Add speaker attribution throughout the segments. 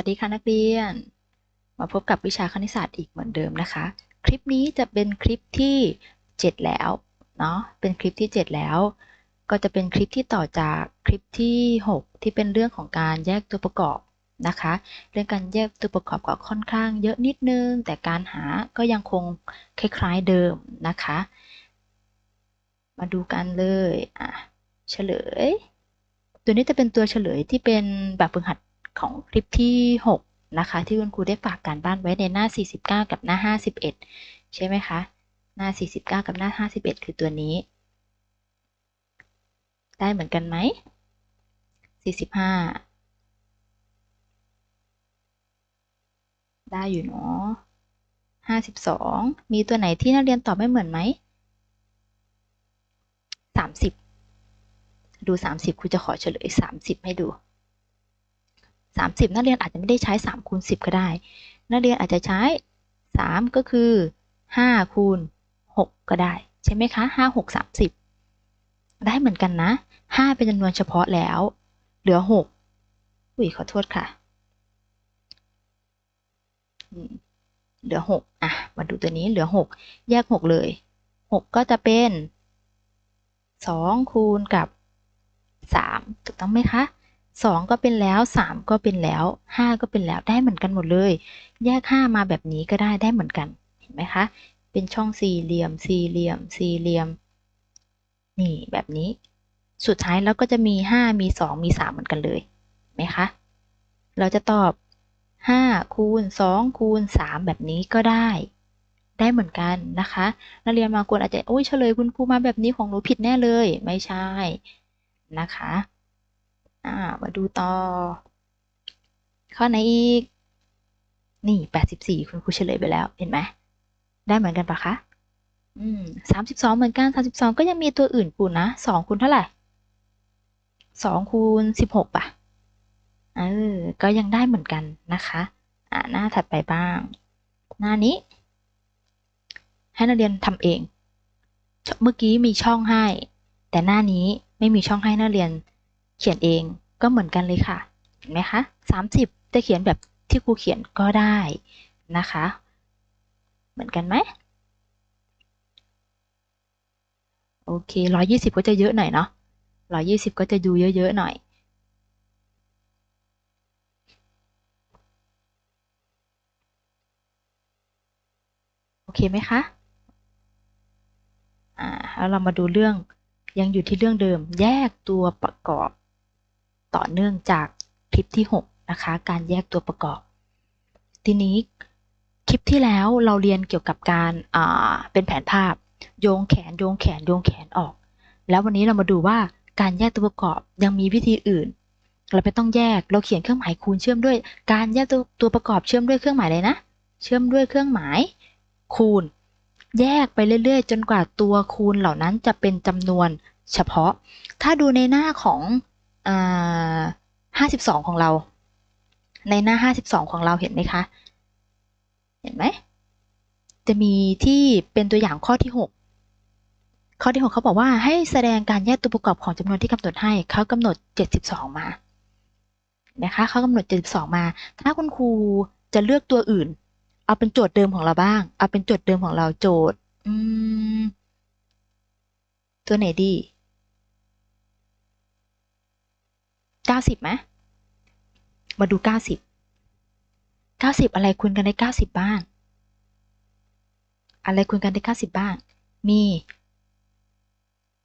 Speaker 1: วัสดีค่ะนักเรียน มาพบกับวิชาคณิตศาสตร์อีกเหมือนเดิมนะคะ คลิปนี้จะเป็นคลิปที่ 7 แล้วเนาะเป็นคลิปที่ 7 แล้ว ก็จะเป็นคลิปที่ต่อจากคลิปที่ 6 ที่เป็นเรื่องของการแยกตัวประกอบนะคะ เรื่องการแยกตัวประกอบก็ค่อนข้างเยอะนิดนึง แต่การหาก็ยังคงคล้ายๆเดิมนะคะ มาดูกันเลยอะเฉลย ตัวนี้จะเป็นตัวเฉลยที่เป็นแบบฝึกหัด ของคลิปที่ 6 นะคะ ที่คุณครูได้ฝากการบ้านไว้ในหน้า 49 กับหน้า 51 ใช่ไหมคะ หน้า 49 กับหน้า 51 คือตัวนี้ ได้เหมือนกันไหม 45 ได้อยู่เนาะ52 มีตัวไหนที่นักเรียนตอบไม่เหมือนไหม 30 ดู 30ครูจะขอเฉลย 30 ให้ดู 30 นักเรียนอาจจะไม่ได้ใช้3คูณ10 ก็ได้ นักเรียนอาจจะใช้ 3 ก็คือ 5 คูณ 6 ก็ได้ ใช่ไหมคะ 5 6 30 ได้เหมือนกันนะ 5 เป็นจำนวนเฉพาะแล้ว เหลือ 6 อุ้ยขอโทษค่ะ เหลือ 6 อะ มาดูตัวนี้เหลือ 6 แยก 6 เลย 6 ก็จะเป็น 2 คูณกับ 3 ถูกต้องไหมคะ 2 ก็เป็นแล้ว 3 ก็เป็นแล้ว 5 ก็เป็นแล้วได้เหมือนกันหมดเลย แยก 5 มาแบบนี้ก็ได้ได้เหมือนกันเห็นไหมคะ เป็นช่องสี่เหลี่ยม สี่เหลี่ยม สี่เหลี่ยม นี่แบบนี้ สุดท้ายแล้วก็จะมี 5 มี 2 มี 3 เหมือนกันเลยไหมคะ เราจะตอบ5คูณ2คูณ3แบบนี้ก็ได้ ได้เหมือนกันนะคะนักเรียนบางคนอาจจะโอ้ยเฉลยคุณครูมาแบบนี้ของหนูผิดแน่เลย ไม่ใช่นะคะ อ่า มาดูต่อ ข้อไหนอีก นี่84คุณครูเฉลยไปแล้ว เห็นไหม ได้เหมือนกันปะคะ อืม32เหมือนกัน32ก็ยังมีตัวอื่นปูนนะ2คูณเท่าไหร่2คูณ16ป่ะ เออ ก็ยังได้เหมือนกันนะคะ อ่าหน้าถัดไปบ้าง หน้านี้ ให้นักเรียนทำเอง เมื่อกี้มีช่องให้ แต่หน้านี้ไม่มีช่องให้นักเรียน เขียนเองก็เหมือนกันเลยค่ะ เห็นไหมคะ30 จะเขียนแบบที่ครูเขียนก็ได้นะคะ เหมือนกันไหมโอเค120ก็จะเยอะหน่อยเนาะ120ก็จะดูเยอะๆหน่อย โอเคไหมคะ อ่าแล้วเรามาดูเรื่องยังอยู่ที่เรื่องเดิม แยกตัวประกอบ ต่อเนื่องจากคลิปที่ 6 นะคะ การแยกตัวประกอบ ทีนี้คลิปที่แล้วเราเรียนเกี่ยวกับการเป็นแผนภาพ โยงแขนโยงแขนโยงแขนออก แล้ววันนี้เรามาดูว่าการแยกตัวประกอบยังมีวิธีอื่น เราไม่ต้องแยกเราเขียนเครื่องหมายคูณเชื่อมด้วย การแยกตัวตัวประกอบเชื่อมด้วยเครื่องหมายเลยนะ เชื่อมด้วยเครื่องหมาย คูณ แยกไปเรื่อยๆ จนกว่าตัวคูณเหล่านั้นจะเป็นจำนวนเฉพาะ ถ้าดูในหน้าของ ห้าสิบสองของเรา ในหน้าห้าสิบสองของเราเห็นไหมคะ เห็นไหม จะมีที่เป็นตัวอย่างข้อที่หกข้อที่หกเขาบอกว่าให้แสดงการแยกตัวประกอบของจำนวนที่กำหนดให้ เขากำหนดเจ็ดสิบสองมา นะคะเขากำหนดเจ็ดสิบสองมา ถ้าคุณครูจะเลือกตัวอื่น เอาเป็นโจทย์เดิมของเราบ้าง เอาเป็นโจทย์เดิมของเราโจทย์ ตัวไหนดี เก้าสิบไหมมาดูเก้าสิบเก้าสิบอะไรคูณกันได้เก้าสิบบ้าง อะไรคูณกันได้เก้าสิบบ้าง มี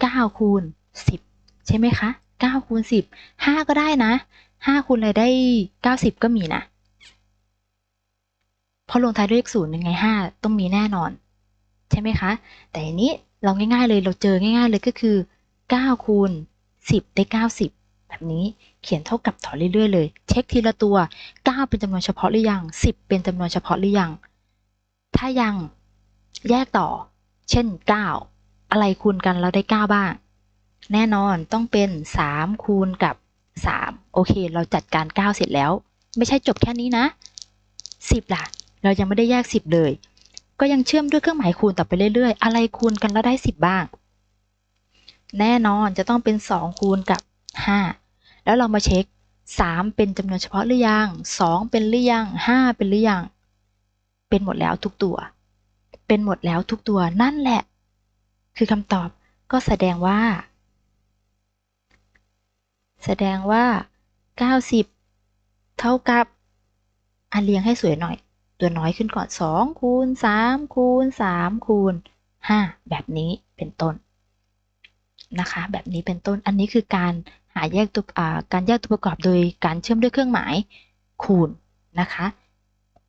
Speaker 1: เก้าคูณสิบใช่ไหมคะเก้าคูณสิบห้าก็ได้นะห้าคูณอะไรได้เก้าสิบก็มีนะเพราะลงท้ายด้วยเลขศูนย์ยังไงห้าต้องมีแน่นอน ใช่ไหมคะ แต่อันนี้เราง่ายๆเลยเราเจอง่ายๆเลยก็คือเก้าคูณสิบได้เก้าสิบ แบบนี้เขียนเท่ากับต่อเรื่อยๆเลย เช็คทีละตัว 9 เป็นจำนวนเฉพาะหรือยัง 10 เป็นจำนวนเฉพาะหรือยัง ถ้ายังแยกต่อ เช่น 9 อะไรคูณกันเราได้ 9 บ้าง แน่นอนต้องเป็น 3 คูณกับ 3 โอเค เราจัดการ 9 เสร็จแล้ว ไม่ใช่จบแค่นี้นะ 10 ล่ะ เรายังไม่ได้แยก 10 เลย ก็ยังเชื่อมด้วยเครื่องหมายคูณต่อไปเรื่อยๆ อะไรคูณกันแล้วได้ 10 บ้าง แน่นอนจะต้องเป็น 2 คูณกับ 5 แล้วเรามาเช็คสามเป็นจำนวนเฉพาะหรือยังสองเป็นหรือยังห้าเป็นหรือยัง เป็นหมดแล้วทุกตัว เป็นหมดแล้วทุกตัวนั่นแหละ คือคำตอบก็แสดงว่า แสดงว่า 90 เท่ากับอันเรียงให้สวยหน่อย ตัวน้อยขึ้นก่อน 2 คูณ 3 คูณ 3 คูณ 5 แบบนี้เป็นต้นนะคะ แบบนี้เป็นต้น อันนี้คือการ หาแยกตัวการแยกตัวประกอบโดยการเชื่อมด้วยเครื่องหมายคูณนะคะ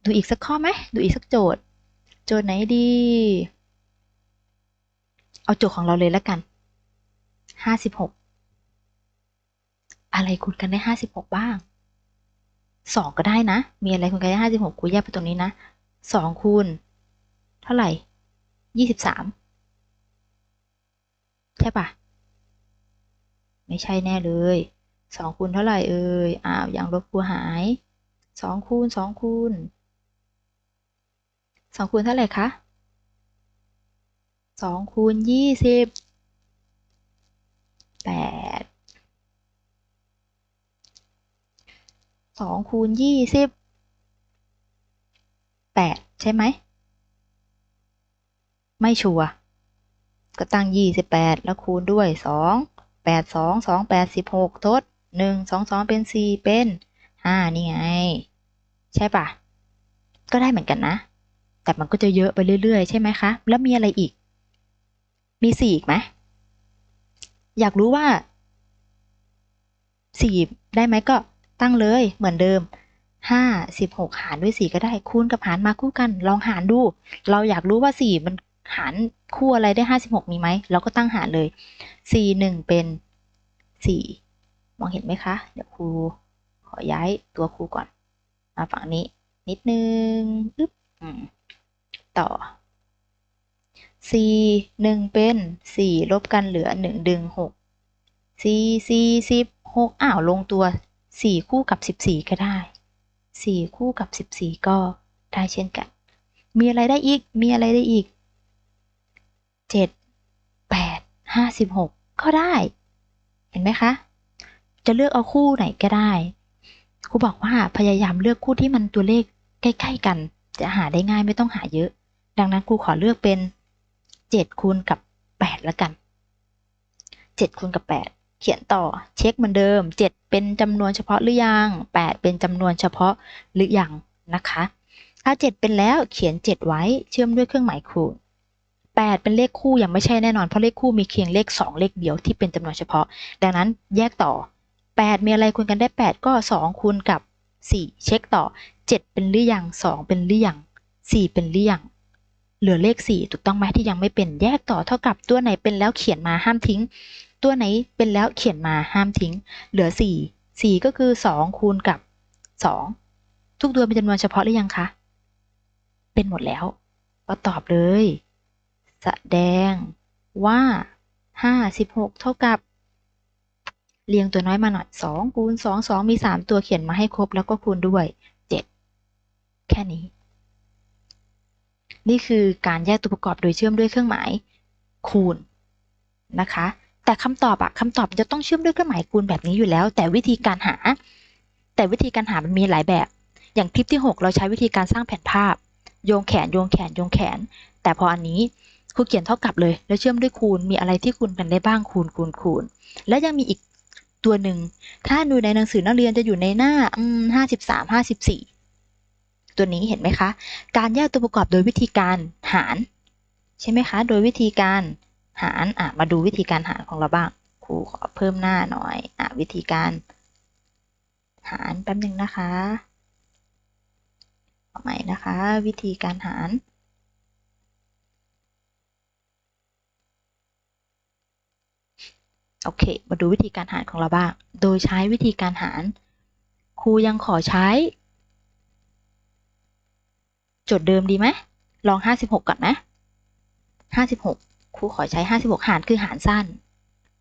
Speaker 1: ดูอีกสักข้อไหมดูอีกสักโจทย์ โจทย์ไหนดี เอาโจทย์ของเราเลยแล้วกัน56อะไรคูณกันได้56บ้าง2ก็ได้นะ มีอะไรคูณกันได้56คูณแยกไปตรงนี้นะ2คูณเท่าไหร่23ใช่ปะ ไม่ใช่แน่เลยสองคูณเท่าไหร่เอ่ยอ้าวอย่างลบคูหายสองคูณสองคูณสองคูณเท่าไหร่คะสองคูณยี่สิบแปดสองคูณยี่สิบแปดใช่ไหม ไม่ชัวร์ก็ตั้งยี่สิบแปดแล้วคูณด้วยสอง แปดสองสองแปดสิบหกทดหนึ่งสองสองเป็นสี่เป็นห้านี่ไง ใช่ปะก็ได้เหมือนกันนะ แต่มันก็จะเยอะไปเรื่อยๆ ใช่ไหมคะ แล้วมีอะไรอีก มีสี่อีกไหม อยากรู้ว่าสี่ได้ไหมก็ตั้งเลยเหมือนเดิมห้าสิบหกหารด้วยสี่ก็ได้คูณกับหารมาคู่กัน ลองหารดู เราอยากรู้ว่าสี่มัน หารคู่อะไรได้ห้าสิบหกมีไหมเราก็ตั้งหารเลยสี่หนึ่งเป็นสี่มองเห็นไหมคะ เดี๋ยวครูขอย้ายตัวครูก่อน มาฝั่งนี้ นิดนึงอึ๊บต่อสี่หนึ่งเป็นสี่ลบกันเหลือหนึ่งดึงหกสี่สี่สิบหกอ้าว ลงตัวสี่คู่กับสิบสี่ก็ได้สี่คู่กับสิบสี่ก็ได้เช่นกัน มีอะไรได้อีก มีอะไรได้อีก เจ็ดแปดห้าสิบหกก็ได้ เห็นไหมคะ จะเลือกเอาคู่ไหนก็ได้ครูบอกว่าพยายามเลือกคู่ที่มันตัวเลขใกล้ๆกัน จะหาได้ง่ายไม่ต้องหาเยอะ ดังนั้นครูขอเลือกเป็นเจ็ดคูณกับแปดแล้วกันเจ็ดคูณกับแปดเขียนต่อเช็คเหมือนเดิมเจ็ดเป็นจำนวนเฉพาะหรือยังแปดเป็นจำนวนเฉพาะหรือยังนะคะ ถ้าเจ็ดเป็นแล้วเขียนเจ็ดไว้เชื่อมด้วยเครื่องหมายคูณ 8 เป็นเลขคู่ยังไม่ใช่แน่นอน เพราะเลขคู่มีเพียงเลข 2 เลขเดียวที่เป็นจำนวนเฉพาะ ดังนั้นแยกต่อ 8 มีอะไรคูณกันได้ 8 ก็ 2 คูณกับ 4 เช็คต่อ 7 เป็นหรือยัง 2 เป็นหรือยัง 4 เป็นหรือยังเหลือเลข 4 ถูกต้องไหมที่ยังไม่เป็นแยกต่อเท่ากับตัวไหนเป็นแล้วเขียนมาห้ามทิ้ง ตัวไหนเป็นแล้วเขียนมาห้ามทิ้ง เหลือ 4 4 ก็คือ 2 คูณกับ 2 ทุกตัวเป็นจำนวนเฉพาะหรือยังคะ เป็นหมดแล้ว ก็ตอบเลย แสดงว่า 56 เท่ากับ เรียงตัวน้อยมาหน่อย 2 คูณ 2 2 มี 3 ตัวเขียนมาให้ครบแล้วก็คูณด้วย 7 แค่นี้ นี่คือการแยกตัวประกอบโดยเชื่อมด้วยเครื่องหมายคูณนะคะ แต่คำตอบอะคำตอบจะต้องเชื่อมด้วยเครื่องหมายคูณแบบนี้อยู่แล้ว แต่วิธีการหา แต่วิธีการหามันมีหลายแบบ อย่างคลิปที่ 6 เราใช้วิธีการสร้างแผนภาพ โยงแขนโยงแขนโยงแขน แต่พออันนี้ ครูเขียนเท่ากับเลย แล้วเชื่อมด้วยคูณ มีอะไรที่คูณกันได้บ้างคูณคูณคูณ แล้วยังมีอีกตัวหนึ่ง ถ้าดูในหนังสือนักเรียนจะอยู่ในหน้าห้าสิบสามห้าสิบสี่ตัวนี้เห็นไหมคะ การแยกตัวประกอบโดยวิธีการหาร ใช่ไหมคะ โดยวิธีการหารอะมาดูวิธีการหารของเราบ้าง ครูขอเพิ่มหน้าหน่อยอะวิธีการหารแป๊บหนึ่งนะคะใหม่นะคะ วิธีการหาร โอเค มาดูวิธีการหารของเราบ้าง โดยใช้วิธีการหาร ครูยังขอใช้ จดเดิมดีไหม ลอง 56 ก่อนไหม56 ครูขอใช้ 56 หารคือหารสั้น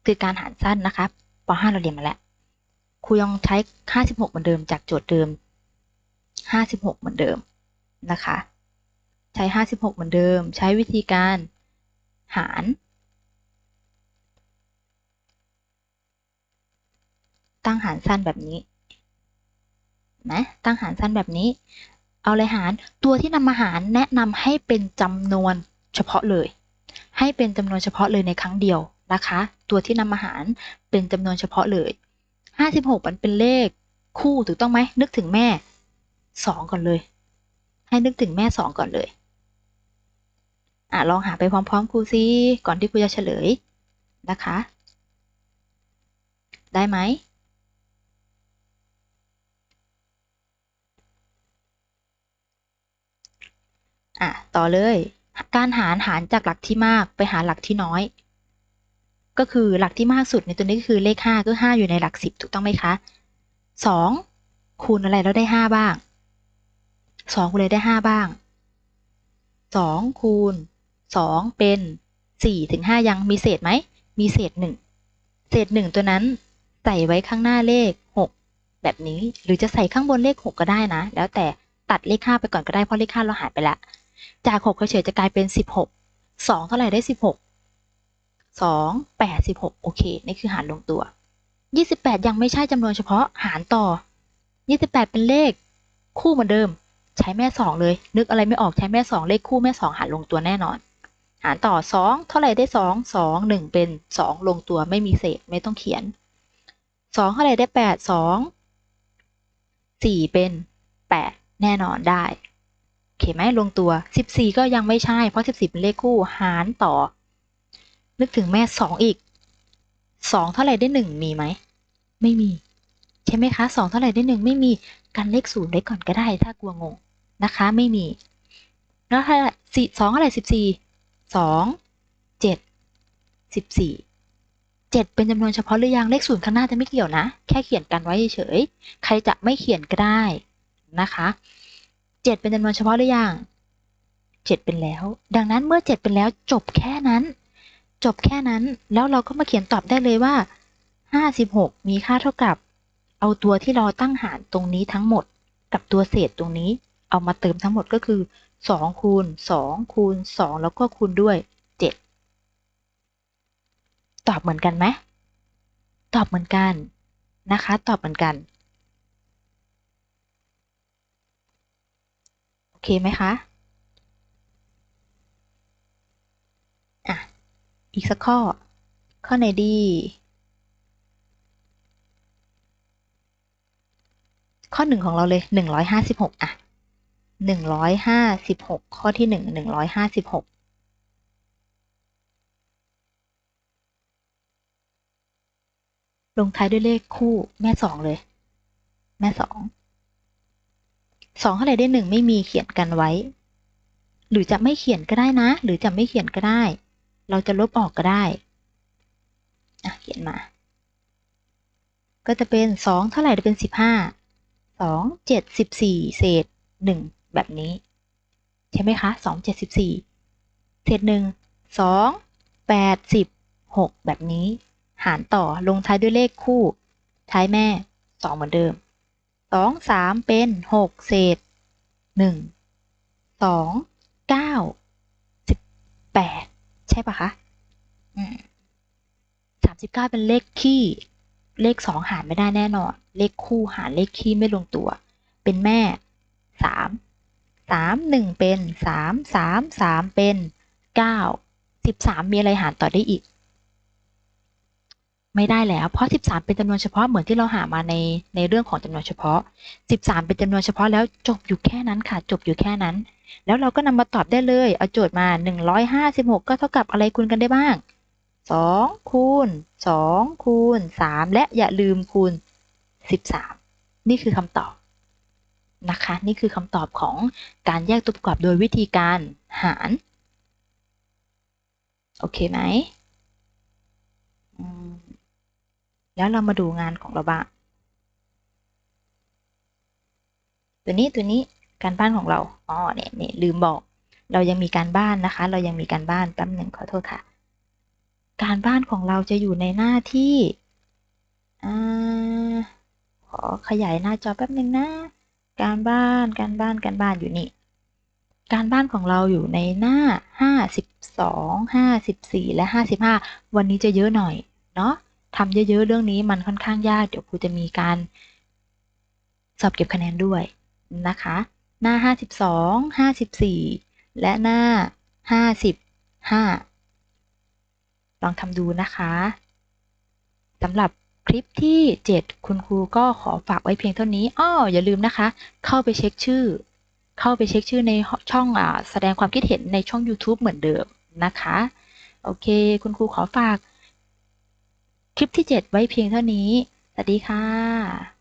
Speaker 1: คือการหารสั้นนะคะป .5 เราเรียนมาแล้ว ครูยังใช้ 56 เหมือนเดิมจากโจทย์เดิม 56 เหมือนเดิมนะคะ ใช้ 56 เหมือนเดิม ใช้วิธีการหาร ตั้งหารสั้นแบบนี้นะตั้งหารสั้นแบบนี้ เอาเลยหารตัวที่นำมาหารแนะนำให้เป็นจำนวนเฉพาะเลย ให้เป็นจำนวนเฉพาะเลยในครั้งเดียวนะคะ ตัวที่นำมาหารเป็นจำนวนเฉพาะเลย 56 มันเป็นเลขคู่ถูกต้องไหมนึกถึงแม่ 2 ก่อนเลย ให้นึกถึงแม่ 2 ก่อนเลยอะลองหาไปพร้อมๆครูซิก่อนที่ครูจะเฉลยนะคะ ได้ไหม อะต่อเลย การหารหารจากหลักที่มากไปหาหลักที่น้อย ก็คือหลักที่มากสุดในตัวนี้ก็คือเลข 5 ก็ 5 อยู่ในหลัก 10 ถูกต้องไหมคะ 2 คูณอะไรแล้วได้ 5 บ้าง 2คูณเลยได้ 5 บ้าง 2 คูณ 2 เป็น4ถึง5ยังมีเศษไหม มีเศษ 1 เศษ 1 ตัวนั้นใส่ไว้ข้างหน้าเลข 6 แบบนี้หรือจะใส่ข้างบนเลข 6 ก็ได้นะ แล้วแต่ตัดเลข 5 ไปก่อนก็ได้เพราะเลข 5 เราหายไปและ จาก6เฉยๆจะกลายเป็น 16 2 เท่าไหร่ได้ 16 2 8 16 โอเค นี่คือหารลงตัว 28 ยังไม่ใช่จำนวนเฉพาะหารต่อ 28 เป็นเลขคู่เหมือนเดิม ใช้แม่ 2 เลย นึกอะไรไม่ออกใช้แม่ 2 เลขคู่แม่ 2 หารลงตัวแน่นอน หารต่อ 2 เท่าไหร่ได้ 2 2 1 เป็น 2 ลงตัวไม่มีเศษไม่ต้องเขียน 2 เท่าไหร่ได้ 8 2 4 เป็น 8 แน่นอนได้ เคไหมลงตัว 14 ก็ยังไม่ใช่เพราะ 14 เป็นเลขคู่หารต่อ นึกถึงแม่ 2 อีก 2 เท่าไหร่ได้ 1 มีไหม ไม่มี ใช่ไหมคะ 2 เท่าไหร่ได้ 1 ไม่มีกันเลขศูนย์ไว้ก่อนก็ได้ถ้ากลัวงงนะคะ ไม่มี แล้วเท่าสี่สองเท่าไหร่สิบสี่สองเจ็ดสิบสี่เจ็ดเป็นจำนวนเฉพาะหรือยังเลขศูนย์ข้างหน้าจะไม่เกี่ยวนะ แค่เขียนกันไว้เฉย ใครจะไม่เขียนก็ได้นะคะ เจ็ดเป็นจำนวนเฉพาะหรือยังเจ็ดเป็นแล้ว ดังนั้นเมื่อเจ็ดเป็นแล้วจบแค่นั้น จบแค่นั้นแล้วเราก็มาเขียนตอบได้เลยว่าห้าสิบหกมีค่าเท่ากับ เอาตัวที่เราตั้งหารตรงนี้ทั้งหมด กับตัวเศษตรงนี้ เอามาเติมทั้งหมดก็คือสองคูณสองคูณสองแล้วก็คูณด้วยเจ็ดตอบเหมือนกันไหมตอบเหมือนกันนะคะ ตอบเหมือนกัน โอ เคไหมคะอะอีกสักข้อ ข้อไหนดี ข้อหนึ่งของเราเลยหนึ่งร้อยห้าสิบหกอะหนึ่งร้อยห้าสิบหกข้อที่หนึ่งหนึ่งร้อยห้าสิบหกลงท้ายด้วยเลขคู่แม่สองเลย แม่สอง สองเท่าไหร่ได้หนึ่งไม่มีเขียนกันไว้ หรือจะไม่เขียนก็ได้นะ หรือจะไม่เขียนก็ได้ เราจะลบออกก็ได้อะเขียนมา ก็จะเป็นสองเท่าไหร่จะเป็นสิบห้าสองเจ็ดสิบสี่เศษหนึ่งแบบนี้ ใช่ไหมคะสองเจ็ดสิบสี่เศษหนึ่งสองแปดสิบหกแบบนี้ หารต่อลงท้ายด้วยเลขคู่ ท้ายแม่สองเหมือนเดิม สองสามเป็นหกเศษหนึ่งสองเก้าสิบแปดใช่ปะคะสามสิบเก้าเป็นเลขคี่เลขสองหารไม่ได้แน่นอน เลขคู่หารเลขคี่ไม่ลงตัว เป็นแม่สามสามหนึ่งเป็นสามสามสามเป็นเก้าสิบสามมีอะไรหารต่อได้อีก ไม่ได้แล้ว เพราะสิบสามเป็นจำนวนเฉพาะเหมือนที่เราหามาในในเรื่องของจำนวนเฉพาะสิบสามเป็นจำนวนเฉพาะแล้วจบอยู่แค่นั้นค่ะ จบอยู่แค่นั้น แล้วเราก็นำมาตอบได้เลย เอาโจทย์มาหนึ่งร้อยห้าสิบหกก็เท่ากับอะไรคูณกันได้บ้างสองคูณสองคูณสามและอย่าลืมคูณสิบสามนี่คือคำตอบนะคะ นี่คือคำตอบของการแยกตัวประกอบโดยวิธีการหาร โอเคไหม แล้วเรามาดูงานของเราบ้าง ตัวนี้ตัวนี้การบ้านของเรา อ๋อ เนี่ยเนี่ยลืมบอก เรายังมีการบ้านนะคะ เรายังมีการบ้านแป๊บหนึ่งขอโทษค่ะ การบ้านของเราจะอยู่ในหน้าที่ขอขยายหน้าจอแป๊บหนึ่งนะ การบ้าน การบ้าน การบ้านอยู่นี่ การบ้านของเราอยู่ในหน้า 52 54 และ 55 วันนี้จะเยอะหน่อย เนาะ ทำเยอะๆเรื่องนี้มันค่อนข้างยาก เดี๋ยวครูจะมีการสอบเก็บคะแนนด้วยนะคะ หน้า 52 54 และหน้า 55 ลองทำดูนะคะสำหรับคลิปที่ 7 คุณครูก็ขอฝากไว้เพียงเท่านี้อ้ออย่าลืมนะคะ เข้าไปเช็คชื่อ เข้าไปเช็คชื่อในช่องอแสดงความคิดเห็นในช่อง YouTube เหมือนเดิมนะคะ โอเค คุณครูขอฝาก คลิปที่ 7 ไว้เพียงเท่านี้ สวัสดีค่ะ